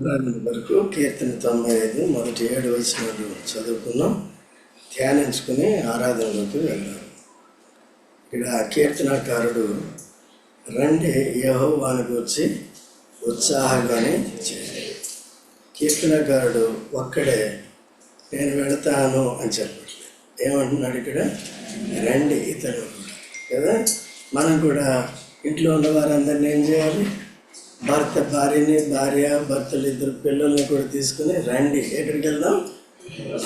ప్రారంభం వరకు కీర్తన తొంభై ఐదు మొదటి ఏడు వచనాలు చదువుకున్నాం. ధ్యానించుకుని ఆరాధనలోకి వెళ్ళాం. ఇక్కడ కీర్తనకారుడు రండి యహోవాని గురించి ఉత్సాహంగానే చేయాలి కీర్తనకారుడు ఒక్కడే నేను వెళతాను అని చెప్పట్లేదు ఏమంటున్నాడు ఇక్కడ? రండి ఇతను కూడా. కదా? మనం కూడా ఇంట్లో ఉన్న వారందరినీ ఏం చేయాలి? భర్త భార్యని భార్య భర్తలు ఇద్దరు పిల్లల్ని కూడా తీసుకుని రండి ఎక్కడికి వెళ్దాం.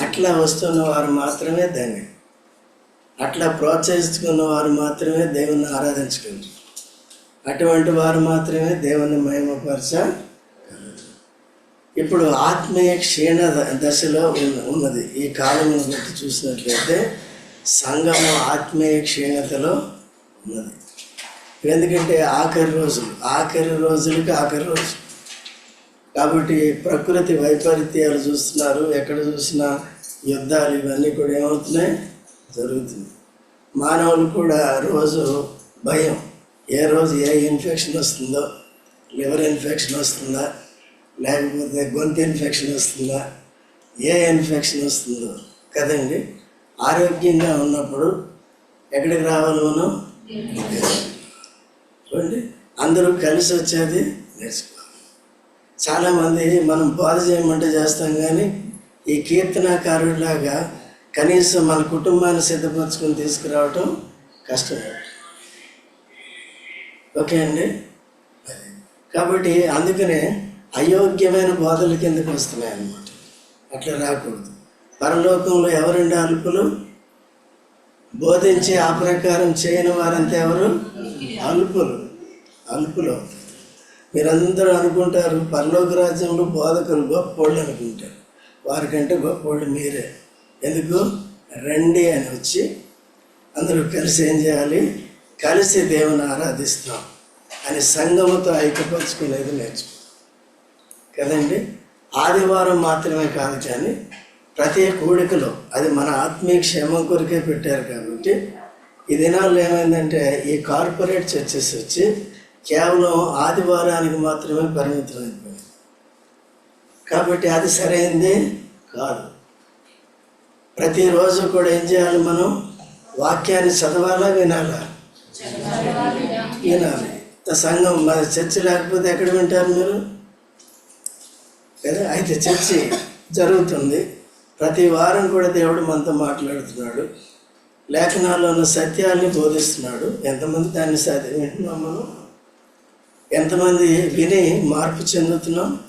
అట్లా వస్తున్న వారు మాత్రమే దాన్ని అట్లా ప్రోత్సహించుకున్న వారు మాత్రమే దేవుణ్ణి ఆరాధించగలరు. అటువంటి వారు మాత్రమే దేవుని మహిమపరచ ఇప్పుడు ఆత్మీయ క్షీణ ద- దశలో ఉన్నది. ఈ కాలం బట్టి చూసినట్లయితే సంఘము ఆత్మీయ క్షీణతలో ఉన్నది. ఎందుకంటే ఆఖరి రోజులు ఆఖరి రోజులకి ఆఖరి రోజు. కాబట్టి ప్రకృతి వైపరీత్యాలు చూస్తున్నారు ఎక్కడ చూసినా యుద్ధాలు ఇవన్నీ కూడా ఏమవుతున్నాయి? జరుగుతుంది మానవులు కూడా రోజు భయం. ఏ రోజు ఏ ఇన్ఫెక్షన్ వస్తుందో లివర్ ఇన్ఫెక్షన్ వస్తుందా లేకపోతే గొంతు ఇన్ఫెక్షన్ వస్తుందా ఏ ఇన్ఫెక్షన్ వస్తుందో కదండి. ఆరోగ్యంగా ఉన్నప్పుడు ఎక్కడికి రావాలి మనం? చూడండి అందరూ కలిసి వచ్చేది నేర్చుకోవాలి చాలామంది మనం బోధ చేయమంటే చేస్తాం కానీ ఈ కీర్తనాకారుడిలాగా కనీసం మన కుటుంబాన్ని సిద్ధపరచుకొని తీసుకురావటం కష్టమే. ఓకే అండి? కాబట్టి అందుకనే అయోగ్యమైన బోధల కిందకు వస్తున్నాయి అన్నమాట అట్లా రాకూడదు. పరలోకంలో ఎవరండి అల్పులు? బోధించి ఆ ప్రకారం చేయని వారంతా ఎవరు? అల్పులు. అల్పులో. మీరందరూ అనుకుంటారు పరలోక రాజ్యంలో బోధకులు గొప్పోళ్ళు అనుకుంటారు. వారికంటే గొప్పోళ్ళు మీరే. ఎందుకు? రండి అని వచ్చి అందరూ కలిసి ఏం చేయాలి? కలిసి దేవుని ఆరాధిస్తాం అని సంఘముతో ఐక్యపరచుకునేది నేర్చుకో. కదండి? ఆదివారం మాత్రమే కాదు కానీ ప్రతి కూడికలో అది మన ఆత్మీయ క్షేమం కొరికే పెట్టారు కాబట్టి ఈ దినాల్లో ఏమైందంటే ఈ కార్పొరేట్ చర్చెస్ వచ్చి కేవలం ఆదివారానికి మాత్రమే పరిమితం అయిపోయింది కాబట్టి అది సరైంది కాదు. ప్రతిరోజు కూడా ఏం చేయాలి మనం? వాక్యాన్ని చదవాలా వినాలా? వినాలి. సంఘం మన చర్చి లేకపోతే ఎక్కడ వింటారు మీరు? కదా అయితే చర్చి జరుగుతుంది. ప్రతి వారం కూడా దేవుడు మనతో మాట్లాడుతున్నాడు. లేఖనాల్లో ఉన్న సత్యాన్ని బోధిస్తున్నాడు. ఎంతమంది దాన్ని సత్య వింటున్నాం మనం? ఎంతమంది విని మార్పు చెందుతున్నాం?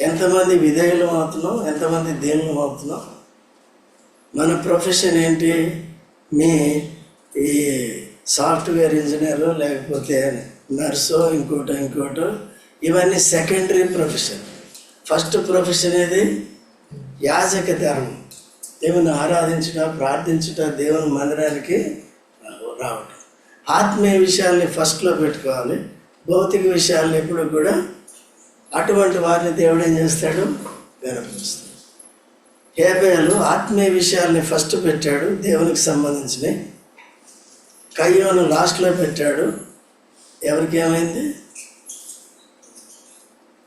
ఎంతమంది విధేయులం అవుతున్నాం? ఎంతమంది దీనులం అవుతున్నాం? మన ప్రొఫెషన్ ఏంటి? మీ ఈ సాఫ్ట్వేర్ ఇంజనీరు లేకపోతే నర్సు ఇంకోటో ఇంకోటో ఇవన్నీ సెకండరీ ప్రొఫెషన్. ఫస్ట్ ప్రొఫెషన్ ఇది యాజక ధర్మం. దేవుని ఆరాధించుట ప్రార్థించుట దేవుని మందిరానికి రావటం. ఆత్మీయ విషయాల్ని ఫస్ట్లో పెట్టుకోవాలి. భౌతిక విషయాలను ఎప్పుడు కూడా అటువంటి వారిని దేవుడు ఏం చేస్తాడు? గనపరుస్తాడు హేబేలు ఆత్మీయ విషయాల్ని ఫస్ట్ పెట్టాడు దేవునికి సంబంధించినవి. కయ్యోను లాస్ట్లో పెట్టాడు. ఎవరికి ఏమైంది?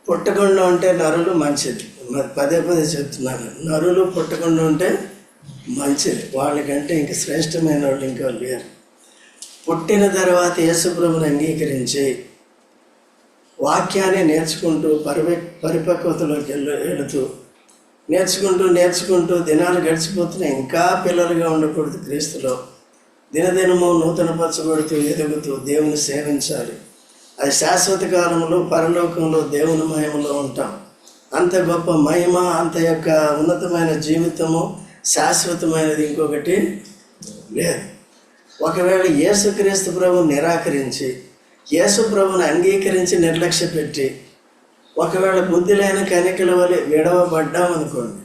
పుట్టకుండా ఉంటే నరులు మంచిది. పదే పదే చెప్తున్నాను. నరులు పుట్టకుండా ఉంటే మంచిది. వాళ్ళకంటే ఇంక శ్రేష్టమైన వాళ్ళు ఇంకా లేరు. పుట్టిన తర్వాత యేసుప్రభుని అంగీకరించి వాక్యాన్ని నేర్చుకుంటూ పరిప పరిపక్వతలోకి వెళ్ళు వెళుతూ నేర్చుకుంటూ నేర్చుకుంటూ దినాలు గడిచిపోతున్నాయి ఇంకా పిల్లలుగా ఉండకూడదు క్రీస్తులో. దినదినము నూతనపరచబడుతూ ఎదుగుతూ దేవుని సేవించాలి. అది శాశ్వత కాలంలో పరలోకంలో దేవుని మహిమలో ఉంటాం. అంత గొప్ప మహిమ అంత యొక్క ఉన్నతమైన జీవితము శాశ్వతమైనది ఇంకొకటి లేదు. ఒకవేళ యేసుక్రీస్తు ప్రభు నిరాకరించి యేసు ప్రభుని అంగీకరించి నిర్లక్ష్య పెట్టి ఒకవేళ బుద్ధి లేని కనికల వలె విడవబడ్డాం అనుకోండి.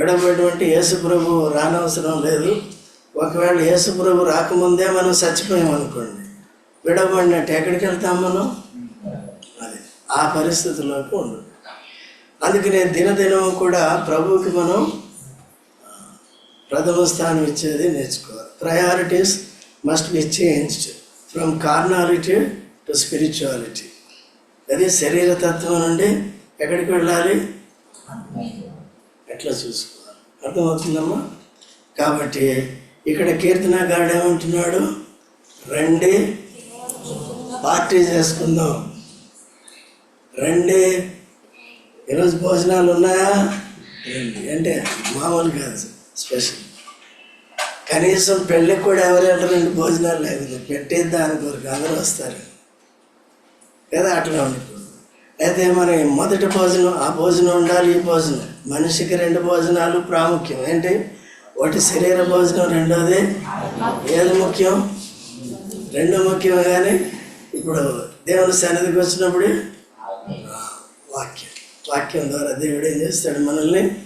విడవబడి యేసు ప్రభు రానవసరం లేదు. ఒకవేళ యేసు ప్రభు రాకముందే మనం చచ్చిపోయాం అనుకోండి. విడవబడినట్టు ఎక్కడికి వెళ్తాం మనం? అది ఆ పరిస్థితుల్లోకి ఉండు. అందుకనే దినదినం కూడా ప్రభువుకి మనం ప్రథమ స్థానం ఇచ్చేది నేర్చుకోవాలి. Priorities must be changed from carnality to spirituality అదే శరీరతత్వం నుండి ఎక్కడికి వెళ్ళాలి? ఎట్లా చూసుకోవాలి? అర్థమవుతుందమ్మా? కాబట్టి ఇక్కడ కీర్తనగాడు ఏమంటున్నాడు? రండి పార్టీ చేసుకుందాం. రండి ఈరోజు భోజనాలు ఉన్నాయా? రండి. అంటే మామూలు కాదు స్పెషల్. కనీసం పెళ్ళికి కూడా ఎవరు వెళ్ళరండి? భోజనాలు లేదు పెట్టేది దాని కొరకు అందరూ వస్తారు. కదా అట్లా ఉండకూడదు. అయితే మరి మొదటి భోజనం ఆ భోజనం ఉండాలి ఈ భోజనం. మనిషికి రెండు భోజనాలు ప్రాముఖ్యం. ఏంటి? ఒకటి శరీర భోజనం రెండోది ఏది ముఖ్యం? రెండు ముఖ్యం కానీ ఇప్పుడు దేవుని సన్నిధికి వచ్చినప్పుడు వాక్యం. వాక్యం ద్వారా దేవుడు ఏం చేస్తాడు? మనల్ని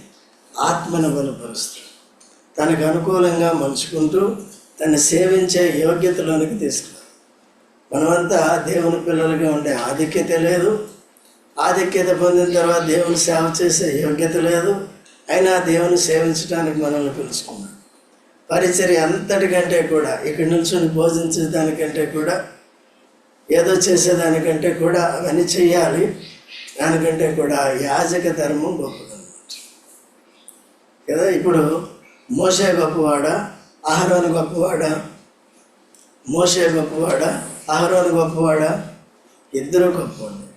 ఆత్మను బలపరుస్తాడు తనకు అనుకూలంగా మలుచుకుంటూ తను సేవించే యోగ్యతలోనికి తీసుకురాడు మనమంతా దేవుని పిల్లలుగా ఉండే ఆధిక్యత లేదు. ఆధిక్యత పొందిన తర్వాత దేవుని సేవ చేసే యోగ్యత లేదు. అయినా దేవుని సేవించడానికి మనల్ని పిలుచుకున్నాడు. పరిచర్య అంతటికంటే కూడా ఇక్కడ నిల్చొని భోజించేదానికంటే కూడా ఏదో చేసేదానికంటే కూడా అవన్నీ చేయాలి. దానికంటే కూడా యాజక ధర్మం గొప్పదన్నమాట. కదా ఇప్పుడు మోసే గొప్పవాడా ఆహారాన్ని గొప్పవాడా మోసే గొప్పవాడా ఆహారాన్ని గొప్పవాడా ఇద్దరు గొప్పవాడు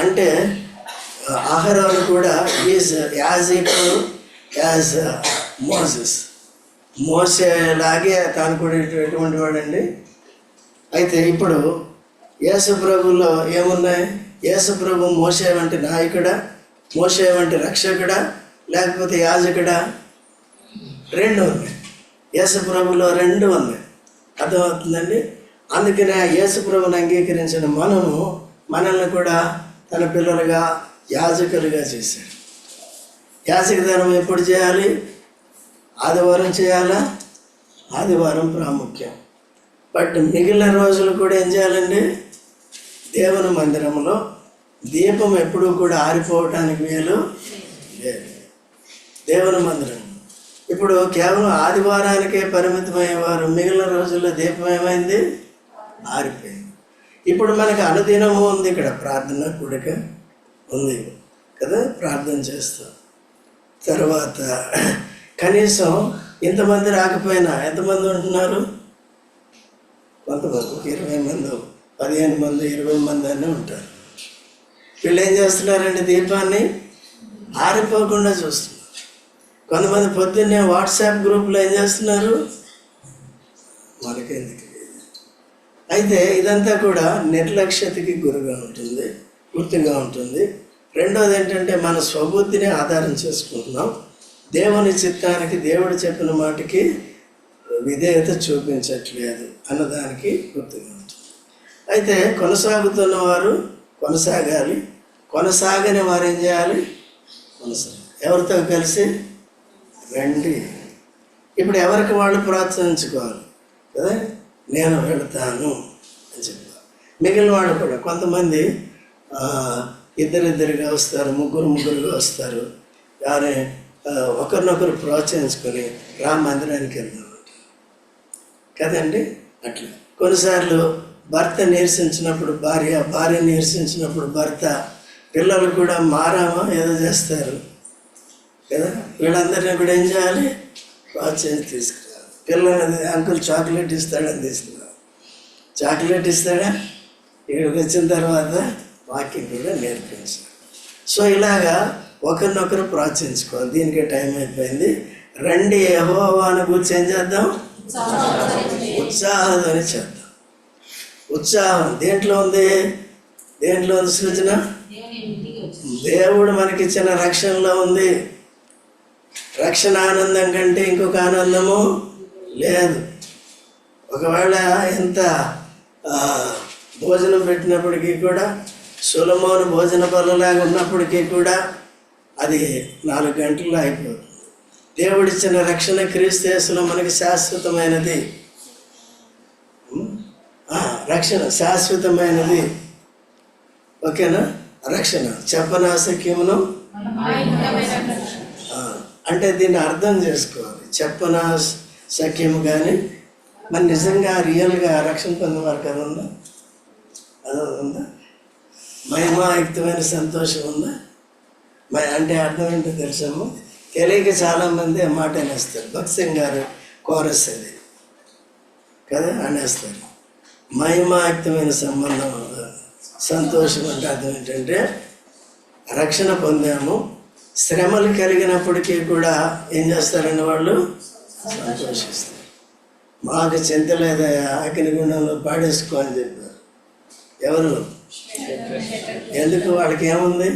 అంటే ఆహారాన్ని కూడా is as equal as Moses. మోసేలాగే తాను కూడా ఎటువంటి వాడండి. అయితే ఇప్పుడు యేసుప్రభులో ఏమున్నాయి? యేసుప్రభు మోసే వంటి నాయకుడా? మోసే వంటి రక్షకుడా? లేకపోతే యాజకుడా? రెండు ఉన్నాయి యేసుప్రభులో రెండు ఉన్నాయి అర్థమవుతుందండి? అందుకనే ఆ అంగీకరించిన మనము మనల్ని కూడా తన పిల్లలుగా యాజకులుగా చేశాడు. యాజకధనం ఎప్పుడు చేయాలి? ఆదివారం చేయాలా? ఆదివారం ప్రాముఖ్యం. బట్ మిగిలిన రోజులు కూడా ఏం చేయాలండి? దేవుని మందిరంలో దీపం ఎప్పుడూ కూడా ఆరిపోవటానికి వీలు లేదు. దేవుని మందిరం ఇప్పుడు కేవలం ఆదివారానికే పరిమితమయ్యేవారు మిగిలిన రోజుల్లో దీపం ఏమైంది? ఆరిపోయింది. ఇప్పుడు మనకి అనుదినము ఉంది ఇక్కడ. ప్రార్థన కూడిక ఉంది కదా? ప్రార్థన చేస్తాం. తర్వాత కనీసం ఇంతమంది రాకపోయినా ఎంతమంది ఉంటున్నారు? కొంతమంది. ఇరవై మంది పదిహేను మంది ఇరవై మంది అన్నీ ఉంటారు. వీళ్ళు ఏం చేస్తున్నారండి దీపాన్ని? ఆరిపోకుండా చూస్తున్నారు. కొంతమంది పొద్దున్నే వాట్సాప్ గ్రూప్లో ఏం చేస్తున్నారు? మనకెందుకు అయితే ఇదంతా కూడా నిర్లక్ష్యతకి గురిగా ఉంటుంది గుర్తుగా ఉంటుంది. రెండోది ఏంటంటే మన స్వబుద్ధిని ఆధారం చేసుకుంటున్నాం. దేవుని చిత్తానికి దేవుడు చెప్పిన మాటకి విధేయత చూపించట్లేదు అన్నదానికి గుర్తుగా ఉంటుంది. అయితే కొనసాగుతున్న వారు కొనసాగాలి కొనసాగని వారు ఏం చేయాలి? కొనసాగాలి. ఎవరితో కలిసి? రండి. ఇప్పుడు ఎవరికి వాళ్ళు ప్రోత్సహించుకోవాలి? కదా నేను వెళతాను అని చెప్పారు. మిగిలిన వాళ్ళు కూడా కొంతమంది ఇద్దరిద్దరుగా ఇద్దరిద్దరిగా వస్తారు ముగ్గురు ముగ్గురుగా వస్తారు. కానీ ఒకరినొకరు ప్రోత్సహించుకొని రా మందిరానికి వెళ్దాం. కదండి? అట్లా. కొన్నిసార్లు భర్త నిరసించినప్పుడు భార్య భార్య నిరసించినప్పుడు భర్త పిల్లలు కూడా మారామా? ఏదో చేస్తారు. కదా? వీళ్ళందరినీ కూడా ఏం చేయాలి? ప్రోత్సహించి తీసుకురావాలి. పిల్లలని అంకుల్ చాక్లెట్ ఇస్తాడని తీసుకున్నాం చాక్లెట్ ఇస్తాడా? ఇక్కడికి వచ్చిన తర్వాత వాకింగ్ కూడా నేర్పించాం సో ఇలాగా ఒకరినొకరు ప్రోత్సహించుకోవాలి. దీనికి టైం అయిపోయింది. రండి యెహోవాను గురించి ఏం చేద్దాం? ఉత్సాహంతోనే చేద్దాం ఉత్సాహం. దేంట్లో ఉంది? దేంట్లో ఉంది సూచన? దేవుడు మనకిచ్చిన రక్షణలో ఉంది. రక్షణ ఆనందం కంటే ఇంకొక ఆనందము లేదు. ఒకవేళ ఎంత భోజనం పెట్టినప్పటికీ కూడా సులభమైన భోజన బల్లలాగా ఉన్నప్పటికీ కూడా అది నాలుగు గంటల్లో అయిపోతుంది దేవుడిచ్చిన రక్షణ క్రీస్తేసులో మనకి శాశ్వతమైనది. రక్షణ శాశ్వతమైనది. ఓకేనా? రక్షణ చెప్పనాశక్యమును అంటే దీన్ని అర్థం చేసుకోవాలి. చెప్పనా సఖ్యము కానీ మరి నిజంగా రియల్గా రక్షణ పొందేవారు కదా ఉందా? అది ఉందా? మహిమాయుక్తమైన సంతోషం ఉందా? మరి అంటే అర్థం ఏంటో తెలుసాము తెలియక చాలామంది ఆ మాట అనేస్తారు. భక్సింగ్ గారు కోరస్ అది. కదా? అనేస్తారు. మహిమాయుక్తమైన సంబంధం సంతోషం అంటే అర్థం ఏంటంటే రక్షణ పొందాము. శ్రమలు కలిగినప్పటికీ కూడా ఏం చేస్తారండి వాళ్ళు? సంతోషిస్తారు. మాకు చింత లేదా అగ్నిగుండంలో పాడేసుకో అని చెప్పారు. ఎవరు? ఎందుకు వాళ్ళకి ఏముంది?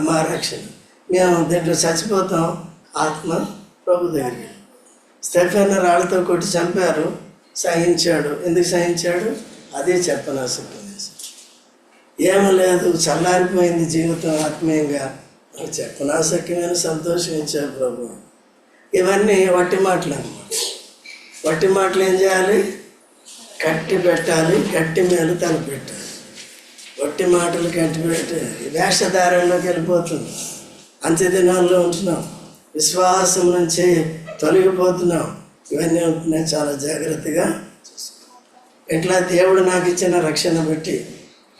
మా- రక్షణ. మేము దీంట్లో చచ్చిపోతాం. ఆత్మ ప్రభు దగ్గరికి. స్టెఫెన్ రాళ్ళతో కొట్టి చంపారు. సహించాడు. ఎందుకు సహించాడు? అదే చెప్పనాసక్తి ఏమీ లేదు చల్లారిపోయింది జీవితం ఆత్మీయంగా. నాకు చెప్పనాసక్యమైన సంతోషం ఇచ్చారు ప్రభు. ఇవన్నీ వట్టి మాటలు అనమాట వట్టి మాటలు ఏం చేయాలి? కట్టి పెట్టాలి గట్టి మేలు తలపెట్టాలి. వట్టి మాటలు కట్టి పెట్టి వేషధారంలోకి వెళ్ళిపోతుంది అంత్య దినాల్లో ఉంటున్నాం. విశ్వాసం నుంచి తొలగిపోతున్నాం. ఇవన్నీ ఉంటున్నాయి చాలా జాగ్రత్తగా ఇట్లా దేవుడు నాకు ఇచ్చిన రక్షణ బట్టి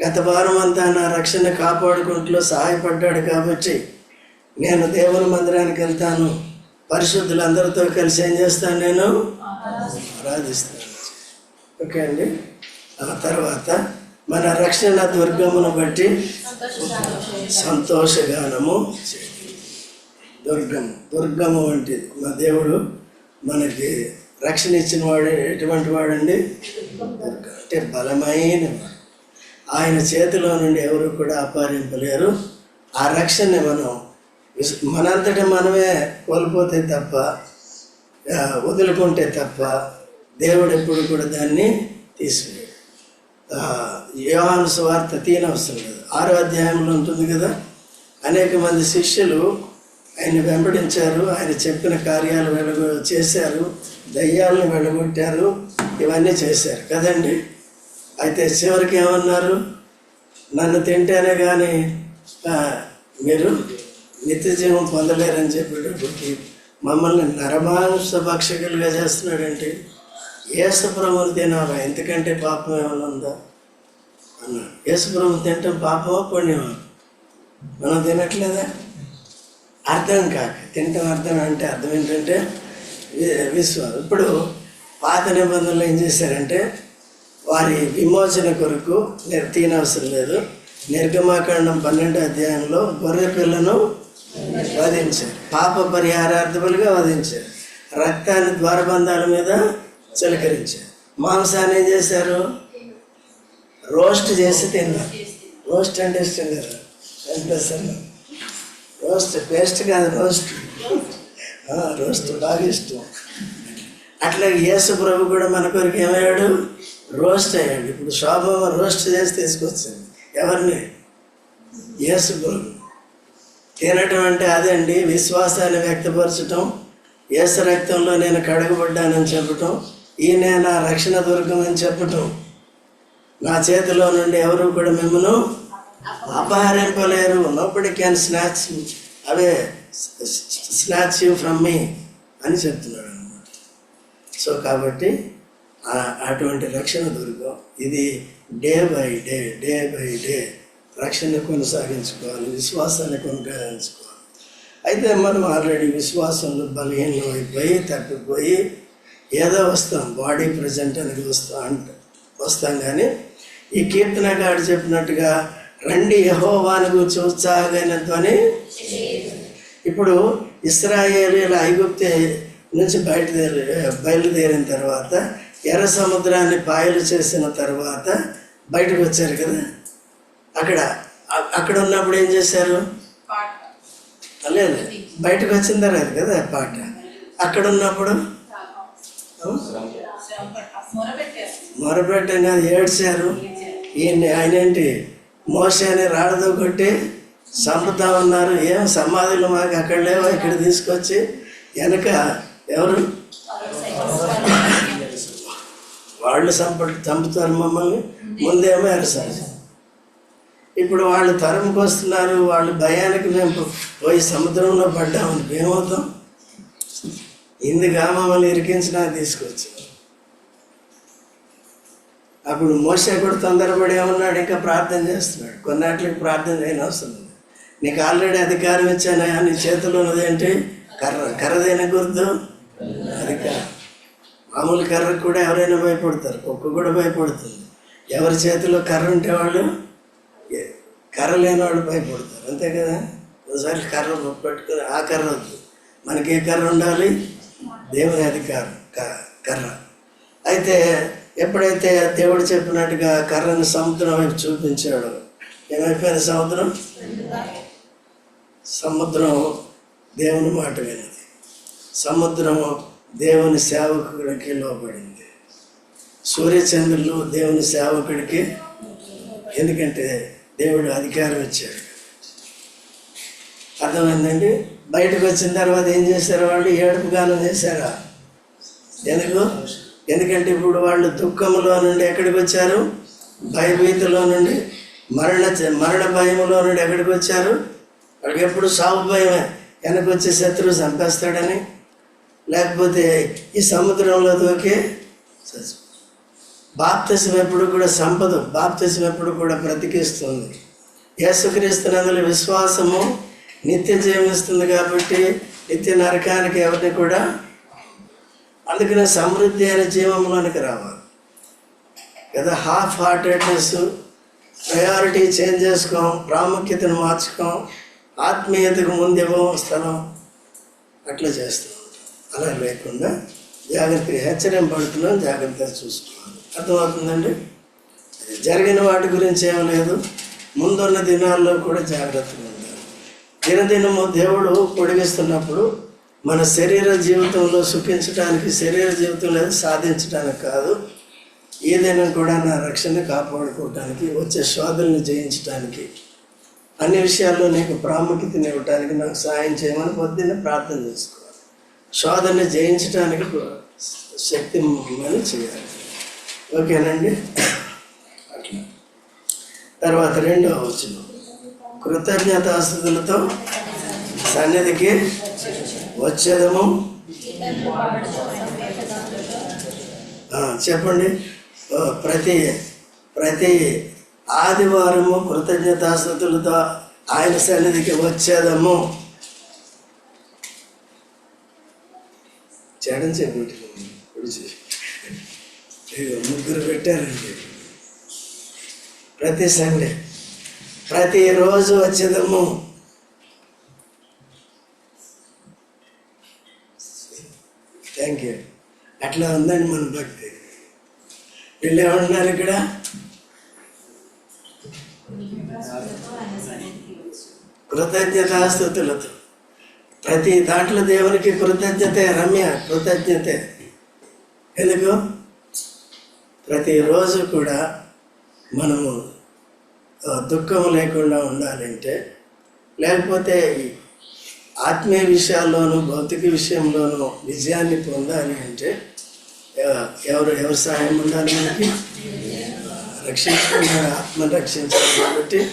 గత వారం అంతా నా రక్షణ కాపాడుకుంటూ సహాయపడ్డాడు కాబట్టి నేను దేవుని మందిరానికి వెళ్తాను. పరిశుద్ధులందరితో కలిసి ఏం చేస్తాను నేను? ఆరాధిస్తాను. ఓకే అండి. ఆ తర్వాత మన రక్షణ దుర్గమును బట్టి సంతోషగానము దుర్గము దుర్గము వంటిది. మా దేవుడు మనకి రక్షణ ఇచ్చిన వాడు ఎటువంటి వాడండి? దుర్గం. అంటే బలమైన వాడు. ఆయన చేతిలో నుండి ఎవరు కూడా అపారింపలేరు ఆ రక్షణని మనం మనంతటి మనమే కోల్పోతే తప్ప వదులుకుంటే తప్ప దేవుడు ఎప్పుడు కూడా దాన్ని తీసివేయడు. ఆ, యోహాను సువార్త తీనవసరం లేదు. ఆరో అధ్యాయంలో ఉంటుంది కదా అనేక మంది శిష్యులు ఆయన వెంబడించారు ఆయన చెప్పిన కార్యాలు వెలుగు చేశారు దయ్యాలను వెళ్ళగొట్టారు ఇవన్నీ చేశారు. కదండి? అయితే చివరికి ఏమన్నారు? నన్ను తింటేనే కానీ మీరు నిత్య జీవం పొందలేరని చెప్పేటప్పటికి మమ్మల్ని నరమాంస భక్షకులుగా చేస్తున్నాడంటే ఏసుప్రభుని తినాలా? ఎందుకంటే పాపం ఏమైనా ఉందా? అన్నాడు. యేసుప్రభు తింటే పాపమా పుణ్యమా? మనం తినట్లేదా? అర్థం కాక తింటాం అర్థం అంటే అర్థం ఏంటంటే వి- విశ్వాసం. ఇప్పుడు పాత నిబంధనలు ఏం చేశారంటే వారి విమోచన కొరకు నేను తీనవసరం లేదు. నిర్గమాకాండం పన్నెండు అధ్యాయంలో గొర్రె పిల్లను వధించారు. పాప పరిహారార్థములుగా వధించారు. రక్తాన్ని ద్వారబంధాల మీద చిలకరించారు. మాంసాన్ని ఏం చేశారు? రోస్ట్ చేసి తిన్నారు. రోస్ట్ అంటే ఇష్టం కదా ఎంత రోస్ట్ పేస్ట్ కాదు రోస్ట్. రోస్ట్ బాగా ఇష్టం. అట్లాగే యేసు ప్రభు కూడా మన కొరకు ఏమయ్యాడు? రోస్ట్ అయ్యాడు ఇప్పుడు శోభమ్మ రోస్ట్ చేసి తీసుకొచ్చింది ఎవరిని? యేసు ప్రభు తినటం అంటే అదండి విశ్వాసాన్ని వ్యక్తపరచటం. యేసు రక్తంలో నేను కడగబడ్డానని చెప్పటం. ఈయన నా రక్షణ దుర్గం అని చెప్పటం. నా చేతిలో నుండి ఎవరు కూడా మిమ్మల్ని అపహరింపలేరు. Nobody can snatch away snatch you from me అని చెప్తున్నాడు అనమాట సో కాబట్టి అటువంటి రక్షణ దొరుకు ఇది day by day day by day రక్షణ కొనసాగించుకోవాలి విశ్వాసాన్ని కొనసాగించుకోవాలి. అయితే మనం ఆల్రెడీ విశ్వాసంలో బలహీనం అయిపోయి తప్పిపోయి ఏదో వస్తాం బాడీ ప్రజెంట్ అనేది వస్తా అంట వస్తాం కానీ ఈ కీర్తనగాడు చెప్పినట్టుగా రండి యహోవాని గురించి ఉత్సాహమైనతోని ఇప్పుడు ఇస్రాయేలీల ఐగుప్తి నుంచి బయటదేరి బయలుదేరిన తర్వాత ఎర్ర సముద్రాన్ని పాయలు చేసిన తర్వాత బయటకు వచ్చారు కదా? అక్కడ అక్కడ ఉన్నప్పుడు ఏం చేశారు? లేదు బయటకు వచ్చిన తర్వాత కదా పాట. అక్కడ ఉన్నప్పుడు? మొరపెట్టంగా ఏడ్చారు. ఈయన ఆయన ఏంటి మోసాన్ని రాళ్ళతో కొట్టి చంపుతా ఉన్నారు. ఏం సమాధులు మాకు అక్కడ లేవో? ఇక్కడ తీసుకొచ్చి వెనక ఎవరు? వాళ్ళు చంప చంపుతారు మమ్మల్ని. ముందేమో ఎరసారు ఇప్పుడు వాళ్ళు తరంకి వస్తున్నారు వాళ్ళు భయానికి మేము పోయి సముద్రంలో పడ్డామని ఏమవుతాం? ఇందుగా మమ్మల్ని ఇరికించినా తీసుకొచ్చారు అప్పుడు మోసే కూడా తొందరపడి ఏమన్నాడు? ఇంకా ప్రార్థన చేస్తున్నాడు. కొన్నాట్లకి ప్రార్థన చేయని అవసరం నీకు ఆల్రెడీ అధికారం ఇచ్చానయా నీ చేతిలో ఉన్నది ఏంటి కర్ర కర్రదైన గుర్తు? అధికారం మామూలు కర్రకు కూడా ఎవరైనా భయపడతారు. కుక్క కూడా భయపడుతుంది ఎవరి చేతిలో కర్ర ఉంటే వాళ్ళు కర్ర లేని వాళ్ళు భయపడతారు. అంతే కదా? ఒకసారి కర్ర పట్టుకుని ఆ కర్ర వద్దు. మనకి ఏ కర్ర ఉండాలి? దేవుని అధికారం క- కర్ర. అయితే ఎప్పుడైతే దేవుడు చెప్పినట్టుగా కర్రని సముద్రం వైపు చూపించాడు ఏమైపోయింది సముద్రం? సముద్రం దేవుని మాట వినది సముద్రం దేవుని సేవకుడికి లోబడింది. సూర్యచంద్రులు దేవుని సేవకుడికి ఎందుకంటే దేవుడు అధికారం ఇచ్చాడు. అర్థమైందండి? బయటకు వచ్చిన తర్వాత ఏం చేశారు వాళ్ళు? ఏడుపు గానం చేశారా? ఎందుకు? ఎందుకంటే ఇప్పుడు వాళ్ళు దుఃఖంలో నుండి ఎక్కడికి వచ్చారు? భయభీతిలో నుండి మరణ మరణ భయములో నుండి ఎక్కడికి వచ్చారు? వాళ్ళకి ఎప్పుడు సాగు భయమే. వెనక్కి వచ్చే శత్రువు చంపేస్తాడని లేకపోతే ఈ సముద్రంలో దూకే చచ్చి- బాప్తిసం ఎప్పుడు కూడా సంపద. బాప్తిసం ఎప్పుడు కూడా బ్రతికిస్తుంది. యేసుక్రీస్తునందుల విశ్వాసము నిత్య జీవిస్తుంది కాబట్టి నిత్య నరకానికి ఎవరిని కూడా అందుకనే సమృద్ధి అయిన జీవంలోనికి రావాలి. కదా హాఫ్ హార్టెడ్నెస్ ప్రయారిటీ చేంజ్ చేసుకోం ప్రాముఖ్యతను మార్చుకోం ఆత్మీయతకు ముందు ఇవ్వం స్థలం అట్లా చేస్తాం. అలా లేకుండా జాగ్రత్తగా హెచ్చరింపడుతున్నాం జాగ్రత్తగా చూసుకోవాలి అర్థమవుతుందండి? జరిగిన వాటి గురించి ఏం లేదు. ముందున్న దినాల్లో కూడా జాగ్రత్తగా ఉండాలి. దినదినము దేవుడు పొడిగిస్తున్నప్పుడు మన శరీర జీవితంలో సుఖించడానికి శరీర జీవితంలో సాధించడానికి కాదు ఏదైనా కూడా నా రక్షణ కాపాడుకోవటానికి వచ్చే శోధనని జయించడానికి అన్ని విషయాల్లో నీకు ప్రాముఖ్యతని ఇవ్వటానికి నాకు సహాయం చేయమని పొద్దున్న ప్రార్థన చేసుకో శోధన జయించడానికి శక్తి మనం చేయాలి. ఓకేనండి? అట్లా. తర్వాత రెండవ వచ్చిన కృతజ్ఞతాస్థుతులతో సన్నిధికి వచ్చేదము. చెప్పండి. ప్రతి ప్రతి ఆదివారము కృతజ్ఞతాస్థుతులతో ఆయన సన్నిధికి వచ్చేదము. చేయడం చెప్పి ముగ్గురు పెట్టారండి ప్రతి సండే ప్రతిరోజు వచ్చేదము థ్యాంక్ యూ అట్లా ఉందండి మన భక్తి వీళ్ళు ఏమంటున్నారు ఇక్కడ కృతజ్ఞతాస్థుతులతో ప్రతి దాంట్లో దేవునికి కృతజ్ఞతే రమ్య కృతజ్ఞతే. ఎందుకు? ప్రతిరోజు కూడా మనము దుఃఖం లేకుండా ఉండాలంటే లేకపోతే ఈ ఆత్మీయ విషయాల్లోనూ భౌతిక విషయంలోనూ విజయాన్ని పొందాలి అంటే ఎవరు ఎవరు సహాయం ఉండాలి మనకి? రక్షించుకున్న ఆత్మను రక్షించాలి. కాబట్టి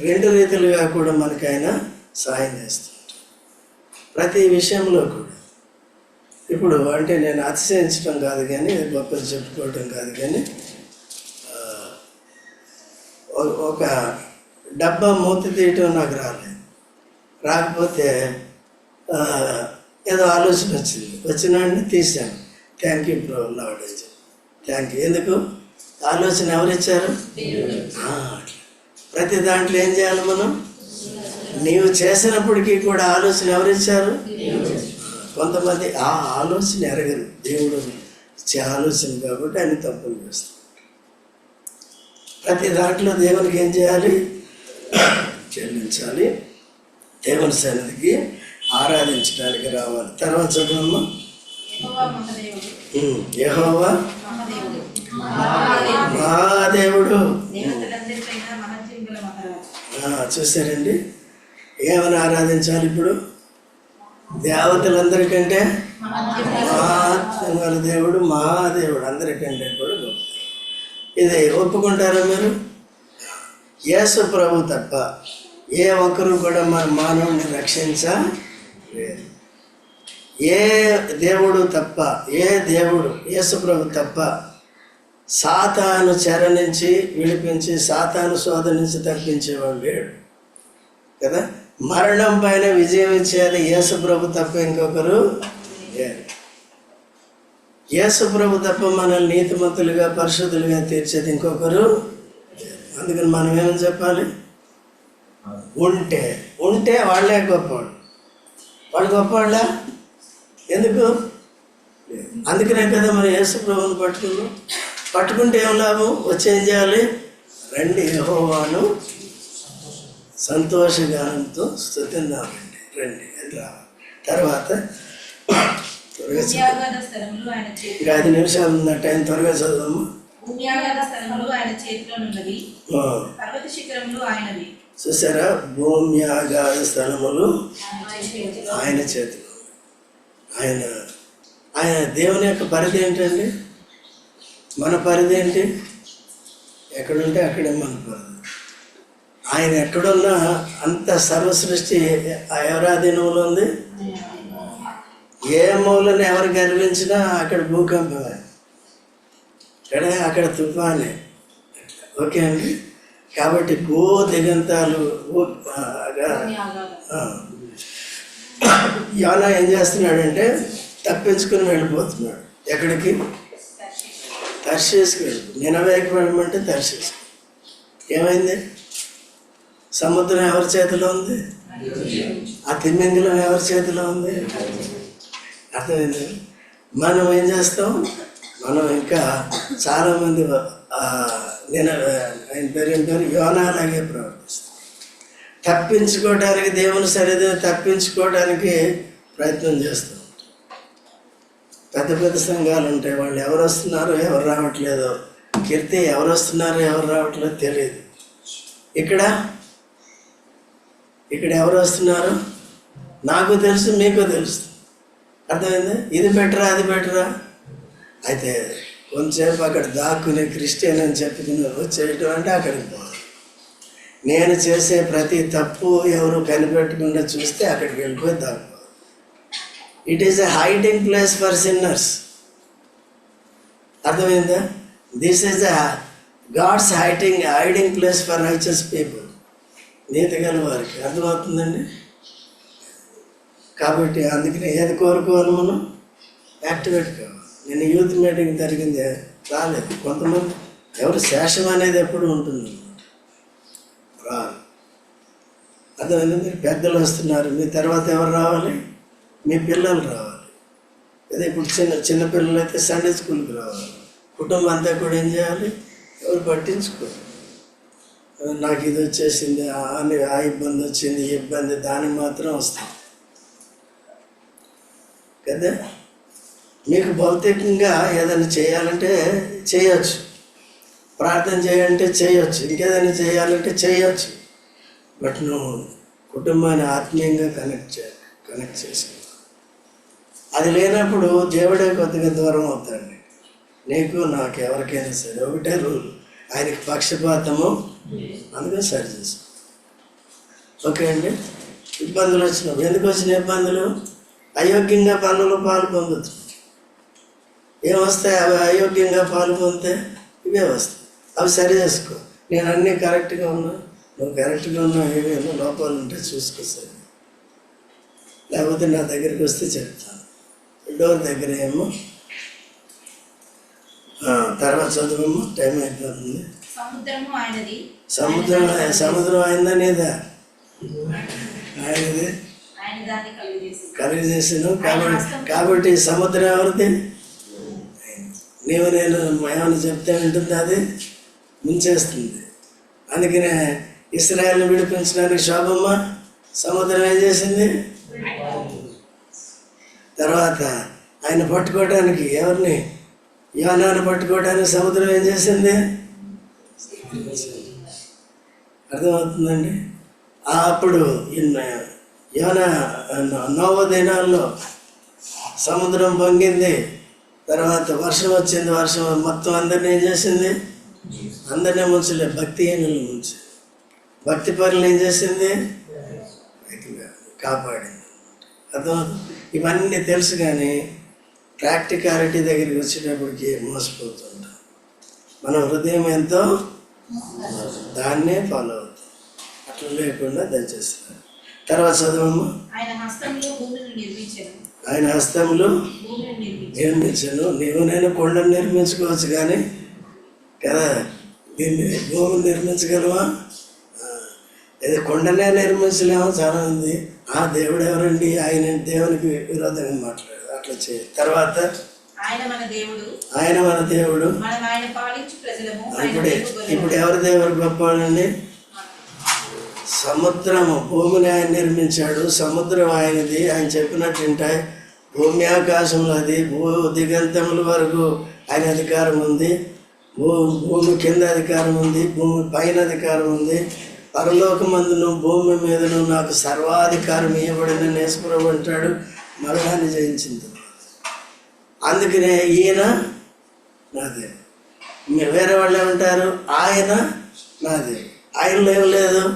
రెండు రీతిలుగా కూడా మనకి ఆయన సహాయం చేస్తుంటారు ప్రతి విషయంలో కూడా. ఇప్పుడు అంటే నేను అతిశయించడం కాదు కానీ గొప్పలు చెప్పుకోవటం కాదు కానీ ఒక డబ్బా మూత తీయటం నాకు రాలేదు. రాకపోతే ఏదో ఆలోచన వచ్చింది. వచ్చిన వెంటనే తీశాను. థ్యాంక్ యూ బ్రో లాడ్ అని థ్యాంక్ యూ. ఎందుకు? ఆలోచన ఎవరిచ్చారు? అట్లా. ప్రతి దాంట్లో ఏం చేయాలి మనం? నీవు చేసినప్పటికీ కూడా ఆలోచన ఎవరిచ్చారు? కొంతమంది ఆ ఆలోచన ఎరగరు దేవుడు ఇచ్చే ఆలోచన కాబట్టి ఆయన తప్పులు చేస్తాడు. ప్రతి దాంట్లో దేవునికి ఏం చేయాలి? చెల్లించాలి. దేవుని సన్నిధికి ఆరాధించడానికి రావాలి. తర్వాత చదవమ్మా. యెహోవా మహాదేవుడు. చూసారండి ఏమని ఆరాధించాలి ఇప్పుడు? దేవతలందరికంటే మహాత్మ దేవుడు మహాదేవుడు అందరికంటే కూడా గొప్ప. ఇది ఒప్పుకుంటారా మీరు? యేసు ప్రభు తప్ప ఏ ఒక్కరు కూడా మన మానవుని రక్షించలేదు ఏ దేవుడు తప్ప ఏ దేవుడు యేసుప్రభు తప్ప సాతాను చెర నుంచి విడిపించి సాతాను శోధ నుంచి తప్పించేవాడు లేడు. కదా? మరణం పైన విజయం ఇచ్చేది యేసుప్రభు తప్ప ఇంకొకరు యేసుప్రభు ప్రభు తప్ప మనల్ని నీతిమంతులుగా పరిశుద్ధులుగా తీర్చేది ఇంకొకరు అందుకని మనం ఏమని చెప్పాలి? ఉంటే. ఉంటే వాళ్ళే గొప్పవాళ్ళు. వాళ్ళు గొప్పవాళ్ళా? ఎందుకు? అందుకనే కదా మనం యేసు ప్రభుని పట్టుకున్నాం పట్టుకుంటే ఏం లాభం వచ్చేం చేయాలి? రండి యెహోవాను సంతోషగానంతో స్థుతిందామండి రండి అని రావాలి తర్వాత ఇంకా ఐదు నిమిషాలు ఉన్న టైం త్వరగా చదువు చూసారా? భూమ్యాగాధ స్థలములు ఆయన చేతిలో ఆయన చేతిలో ఆయన ఆయన దేవుని యొక్క పరిధి ఏంటండి? మన పరిధి ఏంటి? ఎక్కడుంటే అక్కడే మన పరిధి. ఆయన ఎక్కడున్నా అంత సర్వసృష్టి ఎవరాధీనంలో ఉంది? ఏ మూలని ఎవరు గర్వించినా అక్కడ భూకంపమే. ఇక్కడ అక్కడ తుఫానే. ఓకే అండి? కాబట్టి భూ దిగంతాలు యోనా ఏం చేస్తున్నాడంటే తప్పించుకుని వెళ్ళిపోతున్నాడు. ఎక్కడికి? తర్షేసుకు వెళ్ళి నినవేకి వెళ్ళమంటే తర్షేసుకు. ఏమైంది? సముద్రం ఎవరి చేతిలో ఉంది? ఆ తిమ్మింగలం ఎవరి చేతిలో ఉంది? అర్థమైంది? మనం ఏం చేస్తాం? మనం ఇంకా చాలామంది నేను ఆయన పేరు ఏం పేరు యోనాలాగే ప్రవర్తిస్తాం. తప్పించుకోవడానికి దేవుని సరిదిని తప్పించుకోవడానికి ప్రయత్నం చేస్తూ ఉంటాం. పెద్ద పెద్ద సంఘాలు ఉంటాయి. వాళ్ళు ఎవరు వస్తున్నారో ఎవరు రావట్లేదో కీర్తి ఎవరు వస్తున్నారో ఎవరు రావట్లేదో తెలియదు. ఇక్కడ ఇక్కడ ఎవరు వస్తున్నారు? నాకు తెలుసు మీకు తెలుసు. అర్థమైంది? ఇది బెటరా అది బెటరా? అయితే కొంచెంసేపు అక్కడ దాక్కుని క్రిస్టియన్ అని చెప్పుకుని చేయటం అంటే అక్కడికి పోవాలి నేను చేసే ప్రతి తప్పు ఎవరు కనిపెట్టకుండా చూస్తే అక్కడికి వెళ్ళిపోయి దాక్కోవాలి it is a hiding place for sinners అర్థమైందా? This is a God's hiding hiding place for righteous people నీతి గల వారికి అర్థమవుతుందండి? కాబట్టి అందుకనే ఏది కోరుకోవాలి మనం యాక్టివేట్ కావాలి నేను యూత్ మీటింగ్ జరిగింది రాలేదు. కొంతమంది ఎవరు శేషం అనేది ఎప్పుడు ఉంటుంది రాదు. అర్థమైంది? మీరు పెద్దలు వస్తున్నారు మీ తర్వాత ఎవరు రావాలి? మీ పిల్లలు రావాలి. అదే ఇప్పుడు చిన్న చిన్నపిల్లలు అయితే సండే స్కూల్కి రావాలి. కుటుంబం అంతా కూడా ఏం చేయాలి? ఎవరు పట్టించుకోరు. నాకు ఇది వచ్చేసింది ఆ అని- ఆ ఇబ్బంది వచ్చింది ఈ ఇబ్బంది దానికి మాత్రం వస్తాం. కదా? మీకు భౌతికంగా ఏదైనా చేయాలంటే చేయొచ్చు. ప్రార్థన చేయాలంటే చేయొచ్చు. ఇంకేదైనా చేయాలంటే చేయొచ్చు. బట్ నువ్వు కుటుంబాన్ని ఆత్మీయంగా కనెక్ట్ చే కనెక్ట్ చేసుకో. అది లేనప్పుడు దేవుడే కొద్దిగా దూరం అవుతాడు. నీకు నాకు ఎవరికైనా సరే ఒకటే రూల్. ఆయనకి పక్షపాతము అందుకని సరి చేసుకో ఓకే అండి? ఇబ్బందులు వచ్చినాం ఎందుకు వచ్చిన ఇబ్బందులు? అయోగ్యంగా పనులు పాలు పొందుతుంది ఏమొస్తాయి అవి అయోగ్యంగా పాలు పొందితే ఇవే వస్తాయి. అవి సరి చేసుకో. నేను అన్నీ కరెక్ట్గా ఉన్నా నువ్వు కరెక్ట్గా ఉన్నావు ఏమేమో లోపాలు ఉంటే చూసుకో లేకపోతే నా దగ్గరికి వస్తే చెప్తాను. డోర్ దగ్గర ఏమో తర్వాత చదువు టైం అయిపోతుంది. సముద్రం సముద్రం అయిందా లేదా ఆయనది. కలిగి చేసాను కాబట్టి కాబట్టి సముద్రం ఎవరిది? నీవు నేను ఏమైనా చెప్తే వింటుంది అది? ముంచేస్తుంది. అందుకనే ఇస్రాయల్ని విడిపించడానికి శోభమ్మ సముద్రం ఏం చేసింది? తర్వాత ఆయన పట్టుకోవడానికి ఎవరిని? యోనాన్ని పట్టుకోవడానికి సముద్రం ఏం చేసింది? అర్థమవుతుందండి? అప్పుడు ఏమైనా యోన దినాల్లో సముద్రం పొంగింది. తర్వాత వర్షం వచ్చింది వర్షం మొత్తం అందరినీ ఏం చేసింది? అందరినీ ముంచలే భక్తిహీనులు ముంచి భక్తి పనులు ఏం చేసింది? కాపాడింది. అర్థం ఇవన్నీ తెలుసు కానీ ప్రాక్టికాలిటీ దగ్గరికి వచ్చేటప్పటికి మోసపోతుంటాం. మన హృదయం ఎంతో దాన్నే ఫాలో అవుతాం అట్లా లేకుండా దయచేసి తర్వాత చదవమ్మా. ఆయన హస్తంలో నిర్మించను నీవు నేను కొండను నిర్మించుకోవచ్చు కానీ కదా? దీన్ని భూమిని నిర్మించగలవా? ఇది కొండనే నిర్మించలేము చాలా ఉంది ఆ దేవుడు ఎవరండి? ఆయన దేవునికి విరోధంగా మాట్లాడు అట్లా చేయాలి. తర్వాత ఆయన మన దేవుడు. ఆయన మన దేవుడు. మనం ఆయన పాలించు ప్రజలము. ఆయన ఇప్పుడు ఇప్పుడు. ఎవరి దేవుడు గొప్పవాడండి సముద్రము భూమిని ఆయన నిర్మించాడు సముద్రం ఆయనది ఆయన చెప్పినట్టు వింటాయి భూమి ఆకాశంలో అది భూ దిగంతముల వరకు ఆయన అధికారం ఉంది. భూ భూమి కింద అధికారం ఉంది భూమి పైన అధికారం ఉంది. పరలోకమందును భూమి మీదను నాకు సర్వాధికారం ఇవ్వబడిన నేసుప్రభు అంటాడు. మరణాన్ని జయించింది. అందుకనే ఈయన నాదే. వేరే వాళ్ళు ఏమంటారు? ఆయన నాదే. ఆయనలో ఏం లేదు.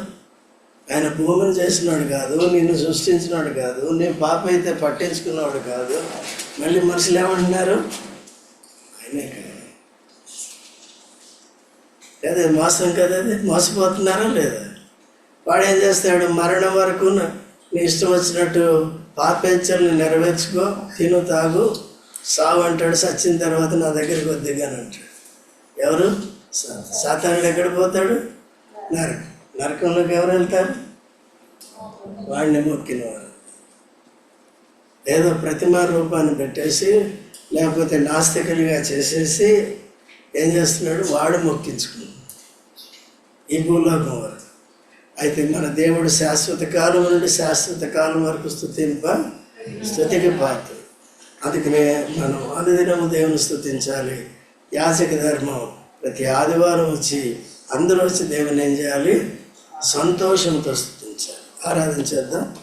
ఆయన భూమిని చేసినాడు కాదు నిన్ను సృష్టించినాడు కాదు నేను పాప అయితే పట్టించుకున్నాడు కాదు. మళ్ళీ మనుషులు ఏమంటున్నారు? ఆయనే కాదు. అదే మోసం కదా అది? మోసపోతున్నారా లేదా? వాడు ఏం చేస్తాడు? మరణం వరకు నీ ఇష్టం వచ్చినట్టు పాపేచ్చల్ని నెరవేర్చుకో తిను తాగు. సావు అంటాడు సచ్చిన తర్వాత నా దగ్గరికి వద్దిగాని అంటాడు. ఎవరు? సాతానుడు ఎక్కడ పోతాడు? నరకం. నరకంలోకి ఎవరు వెళ్తారు? వాడిని మొక్కినవారు. ఏదో ప్రతిమా రూపాన్ని పెట్టేసి లేకపోతే నాస్తికలుగా చేసేసి ఏం చేస్తున్నాడు? వాడు మొక్కించుకున్నాడు. ఈ భూలోకం వరకు. అయితే మన దేవుడు శాశ్వత కాలం నుండి శాశ్వత కాలం వరకు స్థుతింప స్థుతికి పాత్ర. అందుకనే మనం అనుదినము దేవుని స్థుతించాలి యాచక ధర్మం. ప్రతి ఆదివారం వచ్చి అందరూ వచ్చి దేవుని ఏం చేయాలి? సంతోషంతో స్థుతించాలి ఆరాధన చేద్దాం.